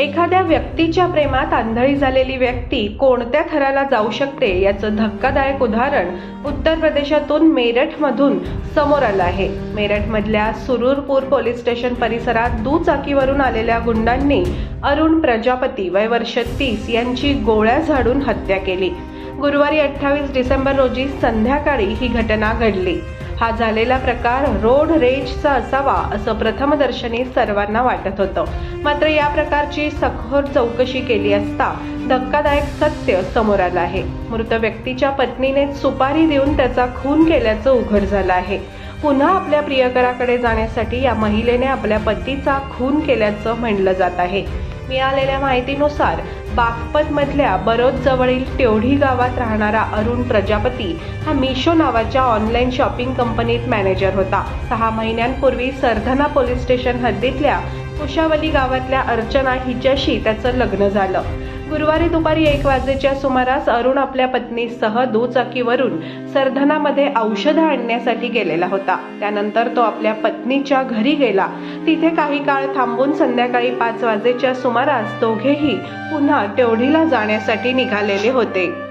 एखाद्या व्यक्तीच्या प्रेमात आंधळी झालेली व्यक्ती कोणत्या थराला जाऊ शकते याचं धक्कादायक उदाहरण उत्तर प्रदेशातून मेरठमधून समोर आलं आहे. मेरठमधल्या सुरूरपूर पोलीस स्टेशन परिसरात दुचाकीवरून आलेल्या गुंडांनी अरुण प्रजापती वय वर्ष तीस यांची गोळ्या झाडून हत्या केली. गुरुवारी अठ्ठावीस डिसेंबर रोजी संध्याकाळी ही घटना घडली. हा झालेला प्रकार रोड रेजचा असावा असं प्रथमदर्शनी सर्वांना वाटत होतं. मात्र या प्रकारची सखोर चौकशी केली असता धक्कादायक सत्य समोर आलं आहे. मृत व्यक्तीच्या पत्नीने सुपारी देऊन त्याचा खून केल्याचं उघड झालं आहे. पुन्हा आपल्या प्रियकराकडे जाण्यासाठी या महिलेने आपल्या पतीचा खून केल्याचं म्हणलं जात आहे. मिळालेल्या माहितीनुसार बागपतमधल्या बरोद जवळील टेवढी गावात राहणारा अरुण प्रजापती हा मिशो नावाच्या ऑनलाईन शॉपिंग कंपनीत मॅनेजर होता. सहा महिन्यांपूर्वी सरधना पोलीस स्टेशन हद्दीतल्या कुशावली गावातल्या अर्चना हिच्याशी त्याचं लग्न झालं. गुरुवारी दुपारी एक वाजेच्या सुमारास अरुण आपल्या पत्नीसह दुचाकीवरून सरधनामध्ये औषधं आणण्यासाठी गेलेला होता. त्यानंतर तो आपल्या पत्नीच्या घरी गेला. तिथे काही काळ थांबून संध्याकाळी पाच वाजेच्या सुमारास दोघेही पुन्हा टेवढीला जाण्यासाठी निघालेले होते.